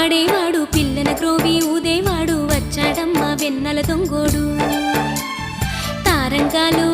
వాడేవాడు పిల్లల క్రోవి ఊదేవాడు వచ్చాడమ్మ వెన్నల దొంగోడు. తారంగాలు